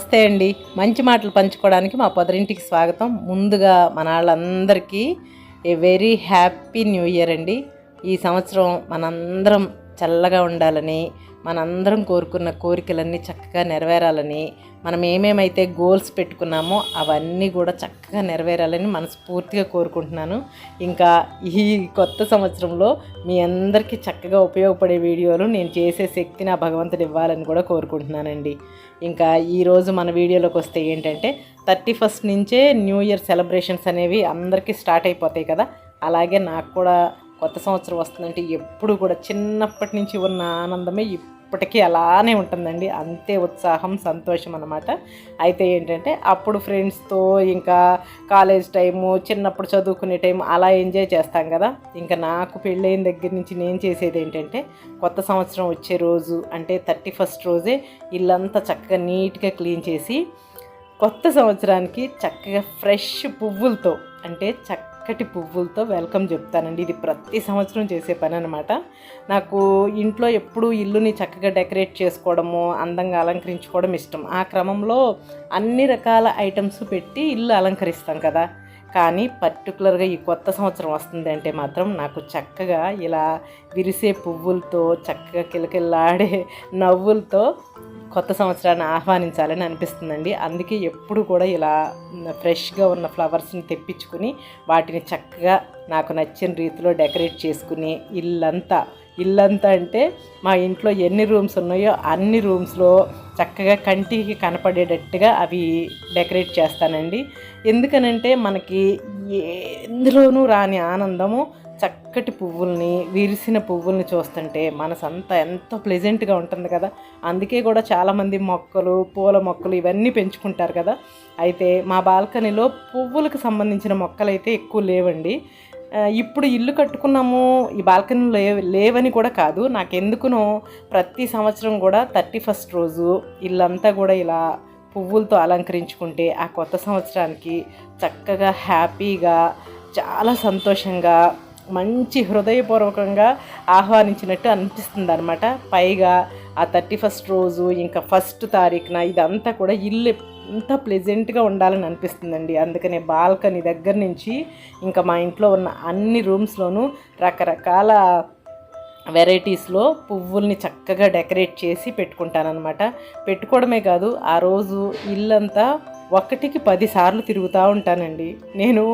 నమస్తే అండి. మంచి మాటలు పంచుకోవడానికి మా పొదరింటికి స్వాగతం. ముందుగా మన వాళ్ళందరికీ a very happy new year అండి. ఈ సంవత్సరం మనందరం చల్లగా ఉండాలని మనందరం కోరుకున్న కోరికలన్నీ చక్కగా నెరవేరాలని మనం ఏమేమైతే గోల్స్ పెట్టుకున్నామో అవన్నీ కూడా చక్కగా నెరవేరాలని మనస్ఫూర్తిగా కోరుకుంటున్నాను. ఇంకా ఈ కొత్త సంవత్సరంలో మీ అందరికీ చక్కగా ఉపయోగపడే వీడియోలు నేను చేసే శక్తిని ఆ భగవంతుడు ఇవ్వాలని కూడా కోరుకుంటున్నానండి. ఇంకా ఈరోజు మన వీడియోలోకి వస్తే ఏంటంటే థర్టీ ఫస్ట్ నుంచే న్యూ ఇయర్ సెలబ్రేషన్స్ అనేవి అందరికీ స్టార్ట్ అయిపోతాయి కదా. అలాగే నాకు కూడా కొత్త సంవత్సరం వస్తుందంటే ఎప్పుడు కూడా చిన్నప్పటి నుంచి ఉన్న ఆనందమే ఇప్పటికీ అలానే ఉంటుందండి. అంతే ఉత్సాహం సంతోషం అన్నమాట. అయితే ఏంటంటే అప్పుడు ఫ్రెండ్స్తో ఇంకా కాలేజ్ టైము చిన్నప్పుడు చదువుకునే టైం అలా ఎంజాయ్ చేస్తాం కదా. ఇంకా నాకు పెళ్ళైన దగ్గర నుంచి నేను చేసేది ఏంటంటే కొత్త సంవత్సరం వచ్చే రోజు అంటే థర్టీ ఫస్ట్ రోజే ఇల్లంతా చక్కగా నీట్గా క్లీన్ చేసి కొత్త సంవత్సరానికి చక్కగా ఫ్రెష్ పువ్వులతో అంటే చక్క చక్కటి పువ్వులతో వెల్కమ్ చెప్తానండి. ఇది ప్రతి సంవత్సరం చేసే పని అనమాట నాకు ఇంట్లో ఎప్పుడూ ఇల్లుని చక్కగా డెకరేట్ చేసుకోవడము అందంగా అలంకరించుకోవడం ఇష్టం. ఆ క్రమంలో అన్ని రకాల ఐటమ్స్ పెట్టి ఇల్లు అలంకరిస్తాం కదా. కానీ పర్టికులర్గా ఈ కొత్త సంవత్సరం వస్తుంది అంటే మాత్రం నాకు చక్కగా ఇలా విరిసే పువ్వులతో చక్కగా కిలకిల్లాడే నవ్వులతో కొత్త సంవత్సరాన్ని ఆహ్వానించాలని అనిపిస్తుందండి. అందుకే ఎప్పుడు కూడా ఇలా ఫ్రెష్గా ఉన్న ఫ్లవర్స్ని తెప్పించుకుని వాటిని చక్కగా నాకు నచ్చిన రీతిలో డెకరేట్ చేసుకుని ఇల్లంతా ఇల్లంతా అంటే మా ఇంట్లో ఎన్ని రూమ్స్ ఉన్నాయో అన్ని రూమ్స్లో చక్కగా కంటికి కనపడేటట్టుగా అవి డెకరేట్ చేస్తానండి. ఎందుకనంటే మనకి ఎందులోనూ రాని ఆనందము చక్కటి పువ్వుల్ని విరిసిన పువ్వుల్ని చూస్తుంటే మనసంతా ఎంతో ప్లెజెంట్గా ఉంటుంది కదా. అందుకే కూడా చాలామంది మొక్కలు పూల మొక్కలు ఇవన్నీ పెంచుకుంటారు కదా. అయితే మా బాల్కనీలో పువ్వులకు సంబంధించిన మొక్కలు అయితే ఎక్కువ లేవండి. ఇప్పుడు ఇల్లు కట్టుకున్నాము ఈ బాల్కనీలో లే లేవని కూడా కాదు. నాకెందుకునో ప్రతి సంవత్సరం కూడా థర్టీ ఫస్ట్ రోజు ఇల్లంతా కూడా ఇలా పువ్వులతో అలంకరించుకుంటే ఆ కొత్త సంవత్సరానికి చక్కగా హ్యాపీగా చాలా సంతోషంగా మంచి హృదయపూర్వకంగా ఆహ్వానించినట్టు అనిపిస్తుంది అనమాట పైగా ఆ థర్టీ ఫస్ట్ రోజు ఇంకా ఫస్ట్ తారీఖున ఇదంతా కూడా ఇల్లు ఎంత ప్లెజెంట్గా ఉండాలని అనిపిస్తుందండి. అందుకనే బాల్కనీ దగ్గర నుంచి ఇంకా మా ఇంట్లో ఉన్న అన్ని రూమ్స్లోనూ రకరకాల వెరైటీస్లో పువ్వుల్ని చక్కగా డెకరేట్ చేసి పెట్టుకుంటానమాట పెట్టుకోవడమే కాదు ఆ రోజు ఇల్లంతా ఒకటికి పదిసార్లు తిరుగుతూ ఉంటానండి. నేను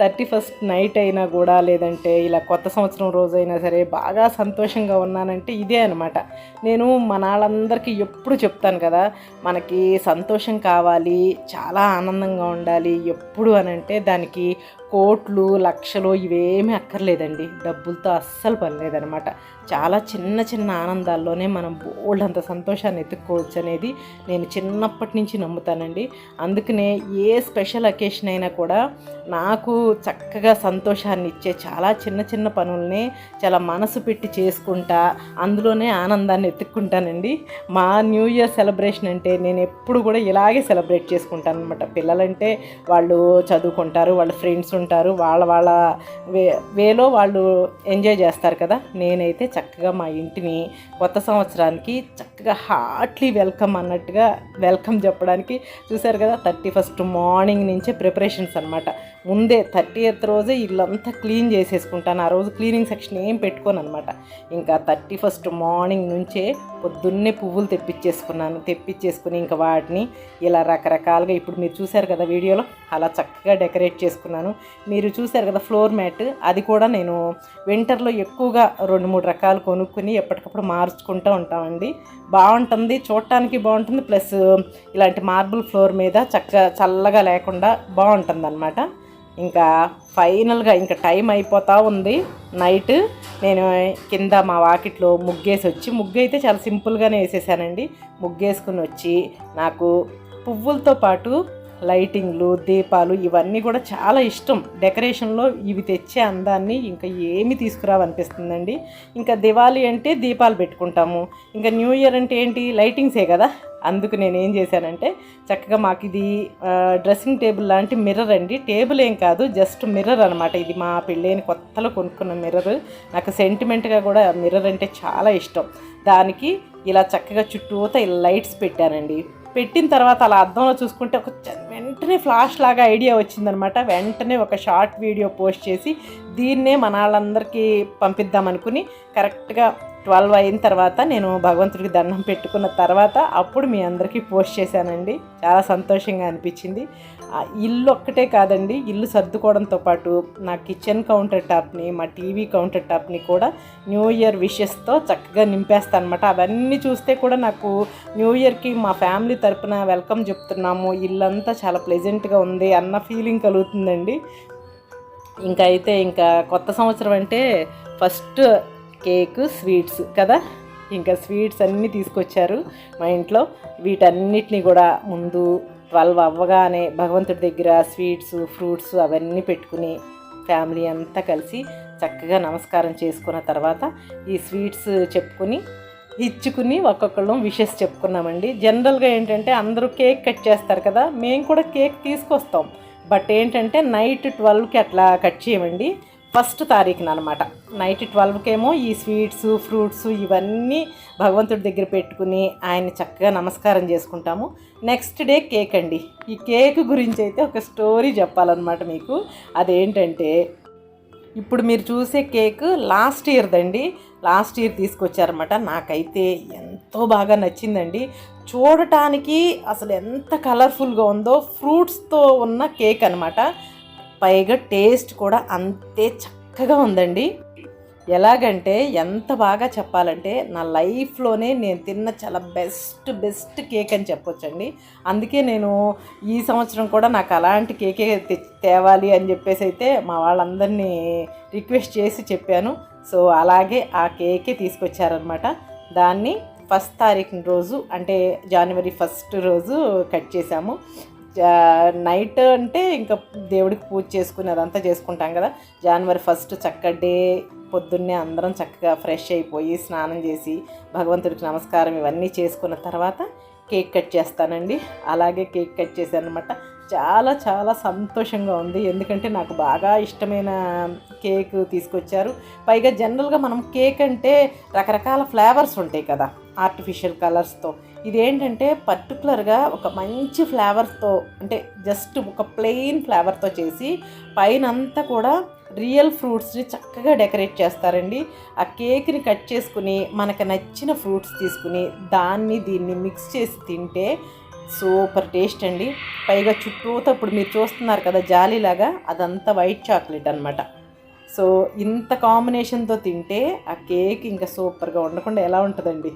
థర్టీ ఫస్ట్ నైట్ అయినా కూడా లేదంటే ఇలా కొత్త సంవత్సరం రోజైనా సరే బాగా సంతోషంగా ఉన్నానంటే ఇదే అనమాట నేను మనాళ్ళందరికీ ఎప్పుడు చెప్తాను కదా మనకి సంతోషం కావాలి చాలా ఆనందంగా ఉండాలి ఎప్పుడు అని అంటే దానికి కోట్లు లక్షలు ఇవేమీ అక్కర్లేదండి. డబ్బులతో అస్సలు పనిలేదనమాట చాలా చిన్న చిన్న ఆనందాల్లోనే మనం బోల్డ్ అంత సంతోషాన్ని ఎత్తుక్కోవచ్చు అనేది నేను చిన్నప్పటి నుంచి నమ్ముతానండి. అందుకనే ఏ స్పెషల్ అకేషన్ అయినా కూడా నాకు చక్కగా సంతోషాన్ని ఇచ్చే చాలా చిన్న చిన్న పనుల్ని చాలా మనసు పెట్టి చేసుకుంటా అందులోనే ఆనందాన్ని ఎత్తుక్కుంటానండి. మా న్యూ ఇయర్ సెలబ్రేషన్ అంటే నేను ఎప్పుడు కూడా ఇలాగే సెలబ్రేట్ చేసుకుంటాను అనమాట పిల్లలంటే వాళ్ళు చదువుకుంటారు వాళ్ళ ఫ్రెండ్స్ ఉంటారు. వాళ్ళ వాళ్ళ వే వేలో వాళ్ళు ఎంజాయ్ చేస్తారు కదా. నేనైతే చక్కగా మా ఇంటిని కొత్త సంవత్సరానికి చక్కగా హార్ట్లీ వెల్కమ్ అన్నట్టుగా వెల్కమ్ చెప్పడానికి చూశారు కదా. థర్టీ ఫస్ట్ మార్నింగ్ నుంచే ప్రిపరేషన్స్ అనమాట ముందే థర్టీ ఎయిత్ రోజే ఇల్లంతా క్లీన్ చేసేసుకుంటాను. ఆ రోజు క్లీనింగ్ సెక్షన్ ఏం పెట్టుకోను అనమాట ఇంకా థర్టీ ఫస్ట్ మార్నింగ్ నుంచే పొద్దున్నే పువ్వులు తెప్పించేసుకున్నాను. తెప్పించేసుకుని ఇంకా వాటిని ఇలా రకరకాలుగా ఇప్పుడు మీరు చూశారు కదా వీడియోలో అలా చక్కగా డెకరేట్ చేసుకున్నాను. మీరు చూశారు కదా ఫ్లోర్ మ్యాట్? అది కూడా నేను వింటర్లో ఎక్కువగా రెండు మూడు రకాలు కొనుక్కుని ఎప్పటికప్పుడు మార్చుకుంటూ ఉంటామండి. బాగుంటుంది చూడటానికి బాగుంటుంది ప్లస్ ఇలాంటి మార్బుల్ ఫ్లోర్ మీద చక్కగా చల్లగా లేకుండా బాగుంటుంది అనమాట ఇంకా ఫైనల్గా ఇంకా టైం అయిపోతూ ఉంది. నైట్ నేను కింద మా వాకిట్లో ముగ్గేసి వచ్చి ముగ్గు అయితే చాలా సింపుల్గానే వేసేసానండి. ముగ్గేసుకుని వచ్చి నాకు పువ్వులతో పాటు లైటింగ్లు దీపాలు ఇవన్నీ కూడా చాలా ఇష్టం. డెకరేషన్లో ఇవి తెచ్చే అందాన్ని ఇంకా ఏమి తీసుకురావనిపిస్తుందండి. ఇంకా దివాళీ అంటే దీపాలు పెట్టుకుంటాము. ఇంకా న్యూ ఇయర్ అంటే ఏంటి? లైటింగ్సే కదా. అందుకు నేను ఏం చేశానంటే చక్కగా మాకు ఇది డ్రెస్సింగ్ టేబుల్ లాంటి మిర్రర్ అండి. టేబుల్ ఏం కాదు జస్ట్ మిర్రర్ అనమాట ఇది మా పెళ్ళైన కొత్తలో కొనుక్కున్న మిర్రర్. నాకు సెంటిమెంట్గా కూడా మిర్రర్ అంటే చాలా ఇష్టం. దానికి ఇలా చక్కగా చుట్టూతా ఇలా లైట్స్ పెట్టానండి. పెట్టిన తర్వాత అలా అద్దంలో చూసుకుంటే ఒక వెంటనే ఫ్లాష్ లాగా ఐడియా వచ్చిందనమాట వెంటనే ఒక షార్ట్ వీడియో పోస్ట్ చేసి దీన్నే మన వాళ్ళందరికీ పంపిద్దామనుకుని కరెక్ట్గా ట్వెల్వ్ అయిన తర్వాత నేను భగవంతుడికి దండం పెట్టుకున్న తర్వాత అప్పుడు మీ అందరికీ పోస్ట్ చేశానండి. చాలా సంతోషంగా అనిపించింది. ఆ ఇల్లు ఒక్కటే కాదండి ఇల్లు సర్దుకోవడంతో పాటు నా కిచెన్ కౌంటర్ టాప్ని మా టీవీ కౌంటర్ టాప్ని కూడా న్యూ ఇయర్ విషెస్తో చక్కగా నింపేస్తాను అనమాట అవన్నీ చూస్తే కూడా నాకు న్యూ ఇయర్కి మా ఫ్యామిలీ తరపున వెల్కమ్ చెప్తున్నాము. ఇల్లంతా చాలా ప్లెజెంట్గా ఉంది అన్న ఫీలింగ్ కలుగుతుందండి. ఇంకా అయితే ఇంకా కొత్త సంవత్సరం అంటే ఫస్ట్ కేకు స్వీట్స్ కదా? ఇంకా స్వీట్స్ అన్నీ తీసుకొచ్చారు మా ఇంట్లో. వీటన్నిటిని కూడా ముందు ట్వెల్వ్ అవ్వగానే భగవంతుడి దగ్గర స్వీట్స్ ఫ్రూట్స్ అవన్నీ పెట్టుకుని ఫ్యామిలీ అంతా కలిసి చక్కగా నమస్కారం చేసుకున్న తర్వాత ఈ స్వీట్స్ చెప్పుకుని ఇచ్చుకుని ఒక్కొక్కళ్ళం విషెస్ చెప్పుకున్నామండి. జనరల్గా ఏంటంటే అందరూ కేక్ కట్ చేస్తారు కదా మేము కూడా కేక్ తీసుకొస్తాం. బట్ ఏంటంటే నైట్ ట్వెల్వ్కి అట్లా కట్ చేయమండి. ఫస్ట్ తారీఖున అనమాట నైట్ ట్వెల్వ్కేమో ఈ స్వీట్స్ ఫ్రూట్స్ ఇవన్నీ భగవంతుడి దగ్గర పెట్టుకుని ఆయన చక్కగా నమస్కారం చేసుకుంటాము. నెక్స్ట్ డే కేక్ అండి. ఈ కేక్ గురించి అయితే ఒక స్టోరీ చెప్పాలన్నమాట మీకు. అదేంటంటే ఇప్పుడు మీరు చూసే కేక్ లాస్ట్ ఇయర్దండి. లాస్ట్ ఇయర్ తీసుకొచ్చారన్నమాట. నాకైతే ఎంతో బాగా నచ్చిందండి. చూడటానికి అసలు ఎంత కలర్ఫుల్గా ఉందో ఫ్రూట్స్తో ఉన్న కేక్ అనమాట పైగా టేస్ట్ కూడా అంతే చక్కగా ఉందండి. ఎలాగంటే ఎంత బాగా చెప్పాలంటే నా లైఫ్లోనే నేను తిన్న చాలా బెస్ట్ బెస్ట్ కేక్ అని చెప్పొచ్చండి. అందుకే నేను ఈ సంవత్సరం కూడా నాకు అలాంటి కేకే తె- తేవాలి అని చెప్పేసి అయితే మా వాళ్ళందరినీ రిక్వెస్ట్ చేసి చెప్పాను. సో అలాగే ఆ కేకే తీసుకొచ్చారనమాట దాన్ని ఫస్ట్ తారీఖు రోజు అంటే జనవరి ఫస్ట్ రోజు కట్ చేసాము నైట్ అంటే ఇంకా దేవుడికి పూజ చేసుకుని అదంతా చేసుకుంటాం కదా. జనవరి ఫస్ట్ చక్క డే పొద్దున్నే అందరం చక్కగా ఫ్రెష్ అయిపోయి స్నానం చేసి భగవంతుడికి నమస్కారం ఇవన్నీ చేసుకున్న తర్వాత కేక్ కట్ చేస్తానండి. అలాగే కేక్ కట్ చేశాను అనమాట చాలా చాలా సంతోషంగా ఉంది. ఎందుకంటే నాకు బాగా ఇష్టమైన కేక్ తీసుకొచ్చారు. పైగా జనరల్గా మనం కేక్ అంటే రకరకాల ఫ్లేవర్స్ ఉంటాయి కదా. ఆర్టిఫిషియల్ కలర్స్తో ఇదేంటంటే పర్టికులర్గా ఒక మంచి ఫ్లేవర్తో అంటే జస్ట్ ఒక ప్లెయిన్ ఫ్లేవర్తో చేసి పైన అంతా కూడా రియల్ ఫ్రూట్స్ని చక్కగా డెకరేట్ చేస్తారండి. ఆ కేక్ని కట్ చేసుకుని మనకు నచ్చిన ఫ్రూట్స్ తీసుకుని దాన్ని దీన్ని మిక్స్ చేసి తింటే సూపర్ టేస్ట్ అండి. పైగా చుట్టూతో ఇప్పుడు మీరు చూస్తున్నారు కదా జాలీలాగా అదంతా వైట్ చాక్లెట్ అనమాట సో ఇంత కాంబినేషన్తో తింటే ఆ కేక్ ఇంకా సూపర్గా ఉండకుండా ఎలా ఉంటుందండి?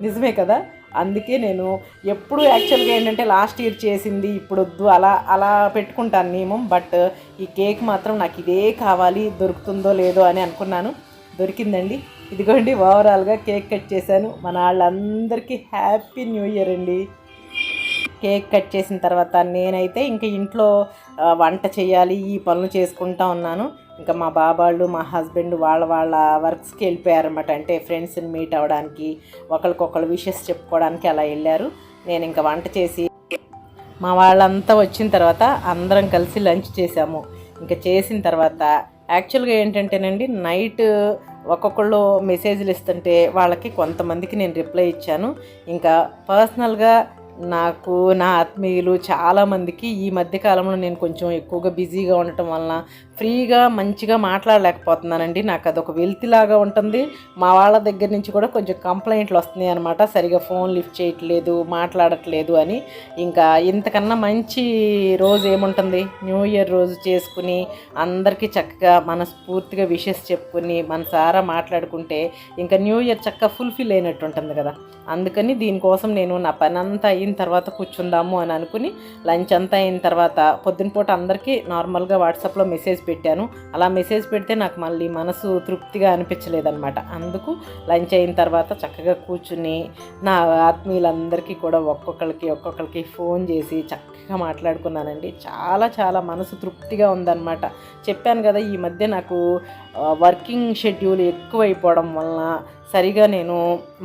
నిజమే కదా? అందుకే నేను ఎప్పుడు యాక్చువల్గా ఏంటంటే లాస్ట్ ఇయర్ చేసింది ఇప్పుడు వద్దు అలా అలా పెట్టుకుంటాను నియమం. బట్ ఈ కేక్ మాత్రం నాకు ఇదే కావాలి దొరుకుతుందో లేదో అని అనుకున్నాను. దొరికిందండి. ఇదిగోండి ఓవరాల్గా కేక్ కట్ చేశాను. మన వాళ్ళందరికీ హ్యాపీ న్యూ ఇయర్ అండి. కేక్ కట్ చేసిన తర్వాత నేనైతే ఇంకా ఇంట్లో వంట చేయాలి ఈ పనులు చేసుకుంటా ఉన్నాను. ఇంకా మా బాబాళ్ళు మా హస్బెండ్ వాళ్ళ వాళ్ళ వర్క్స్కి వెళ్ళిపోయారన్నమాట. అంటే ఫ్రెండ్స్ని మీట్ అవ్వడానికి ఒకరికొకరు విషెస్ చెప్పుకోవడానికి అలా వెళ్ళారు. నేను ఇంకా వంట చేసి మా వాళ్ళంతా వచ్చిన తర్వాత అందరం కలిసి లంచ్ చేసాము. ఇంకా చేసిన తర్వాత యాక్చువల్గా ఏంటంటేనండి నైట్ ఒక్కొక్కళ్ళు మెసేజ్లు ఇస్తుంటే వాళ్ళకి కొంతమందికి నేను రిప్లై ఇచ్చాను. ఇంకా పర్సనల్గా నాకు నా ఆత్మీయులు చాలామందికి ఈ మధ్యకాలంలో నేను కొంచెం ఎక్కువగా బిజీగా ఉండటం వలన ఫ్రీగా మంచిగా మాట్లాడలేకపోతున్నానండి. నాకు అదొక వెల్తిలాగా ఉంటుంది. మా వాళ్ళ దగ్గర నుంచి కూడా కొంచెం కంప్లైంట్లు వస్తున్నాయి అనమాట సరిగా ఫోన్ లిఫ్ట్ చేయట్లేదు మాట్లాడట్లేదు అని. ఇంకా ఇంతకన్నా మంచి రోజు ఏముంటుంది? న్యూ ఇయర్ రోజు చేసుకుని అందరికీ చక్కగా మనస్ఫూర్తిగా విషెస్ చెప్పుకుని మనసారా మాట్లాడుకుంటే ఇంకా న్యూ ఇయర్ చక్కగా ఫుల్ఫిల్ అయినట్టు ఉంటుంది కదా. అందుకని దీనికోసం నేను నా పని అంతా అయిన తర్వాత కూర్చుందాము అని అనుకుని లంచ్ అంతా అయిన తర్వాత పొద్దున పూట అందరికీ నార్మల్గా వాట్సాప్లో మెసేజ్ పెట్టాను. అలా మెసేజ్ పెడితే నాకు మళ్ళీ మనసు తృప్తిగా అనిపించలేదన్నమాట. అందుకు లంచ్ అయిన తర్వాత చక్కగా కూర్చుని నా ఆత్మీయులందరికీ కూడా ఒక్కొక్కరికి ఒక్కొక్కరికి ఫోన్ చేసి చక్కగా మాట్లాడుకున్నానండి. చాలా చాలా మనసు తృప్తిగా ఉందన్నమాట. చెప్పాను కదా ఈ మధ్య నాకు వర్కింగ్ షెడ్యూల్ ఎక్కువైపోవడం వలన సరిగా నేను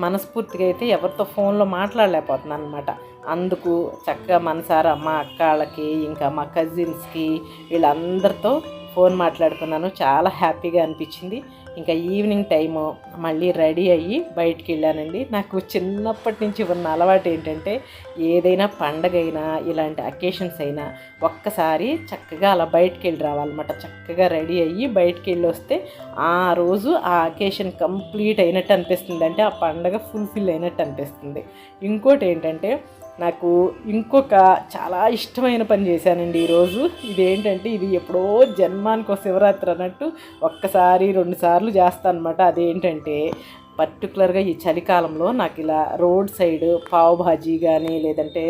మనస్ఫూర్తిగా అయితే ఎవరితో ఫోన్లో మాట్లాడలేకపోతున్నాను అనమాట అందుకు చక్కగా మనసారా మా అక్కళ్ళకి ఇంకా మా కజిన్స్కి వీళ్ళందరితో ఫోన్ మాట్లాడుకున్నాను. చాలా హ్యాపీగా అనిపించింది. ఇంకా ఈవినింగ్ టైము మళ్ళీ రెడీ అయ్యి బయటికి వెళ్ళానండి. నాకు చిన్నప్పటి నుంచి ఉన్న అలవాటు ఏంటంటే ఏదైనా పండగ అయినా ఇలాంటి అకేషన్స్ అయినా ఒక్కసారి చక్కగా అలా బయటికి వెళ్ళి రావాలన్నమాట. చక్కగా రెడీ అయ్యి బయటికి వెళ్ళి వస్తే ఆ రోజు ఆ అకేషన్ కంప్లీట్ అయినట్టు అనిపిస్తుంది. అంటే ఆ పండగ ఫుల్ఫిల్ అయినట్టు అనిపిస్తుంది. ఇంకోటి ఏంటంటే నాకు ఇంకొక చాలా ఇష్టమైన పని చేశానండి ఈరోజు. ఇదేంటంటే ఇది ఎప్పుడో జన్మానికి శివరాత్రి అన్నట్టు ఒక్కసారి రెండు సార్లు చేస్తాను అనమాట అదేంటంటే పర్టికులర్గా ఈ చలికాలంలో నాకు ఇలా రోడ్ సైడ్ పావు భాజీ కానీ లేదంటే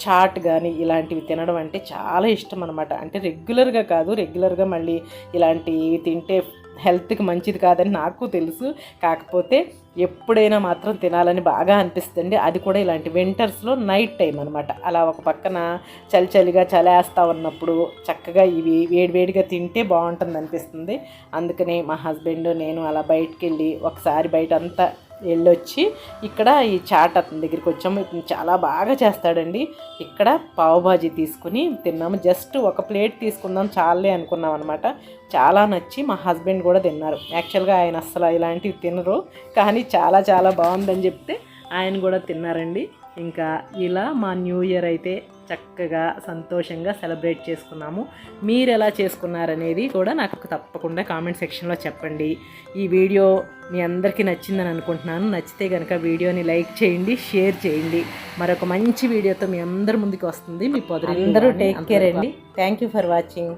చాట్ కానీ ఇలాంటివి తినడం అంటే చాలా ఇష్టం అనమాట అంటే రెగ్యులర్గా కాదు రెగ్యులర్గా మళ్ళీ ఇలాంటివి తింటే హెల్త్కి మంచిది కాదని నాకు తెలుసు. కాకపోతే ఎప్పుడైనా మాత్రం తినాలని బాగా అనిపిస్తుంది అది కూడా ఇలాంటి వింటర్స్లో నైట్ టైం అనమాట అలా ఒక పక్కన చలి చలిగా చలేస్తా ఉన్నప్పుడు చక్కగా ఇవి వేడివేడిగా తింటే బాగుంటుంది అనిపిస్తుంది. అందుకని మా హస్బెండ్ నేను అలా బయటికి వెళ్ళి ఒకసారి బయట అంతా వెళ్ళొచ్చి ఇక్కడ ఈ చాట్ అతని దగ్గరికి వచ్చాము. ఇతను చాలా బాగా చేస్తాడండి. ఇక్కడ పావుబాజీ తీసుకుని తిన్నాము. జస్ట్ ఒక ప్లేట్ తీసుకుందాం చాలే అనుకున్నాం అనమాట చాలా నచ్చి మా హస్బెండ్ కూడా తిన్నారు. యాక్చువల్గా ఆయన అస్సలు ఇలాంటివి తినరు. కానీ చాలా చాలా బాగుందని చెప్తే ఆయన కూడా తిన్నారండి. ఇంకా ఇలా మా న్యూ ఇయర్ అయితే చక్కగా సంతోషంగా సెలబ్రేట్ చేసుకున్నాము. మీరు ఎలా చేసుకున్నారనేది కూడా నాకు తప్పకుండా కామెంట్ సెక్షన్లో చెప్పండి. ఈ వీడియో మీ అందరికీ నచ్చిందని అనుకుంటున్నాను. నచ్చితే కనుక వీడియోని లైక్ చేయండి షేర్ చేయండి. మరొక మంచి వీడియోతో మీ అందరి ముందుకు వస్తుంది. మీ పొదరి అందరూ టేక్ కేర్ అండి. Thank you for watching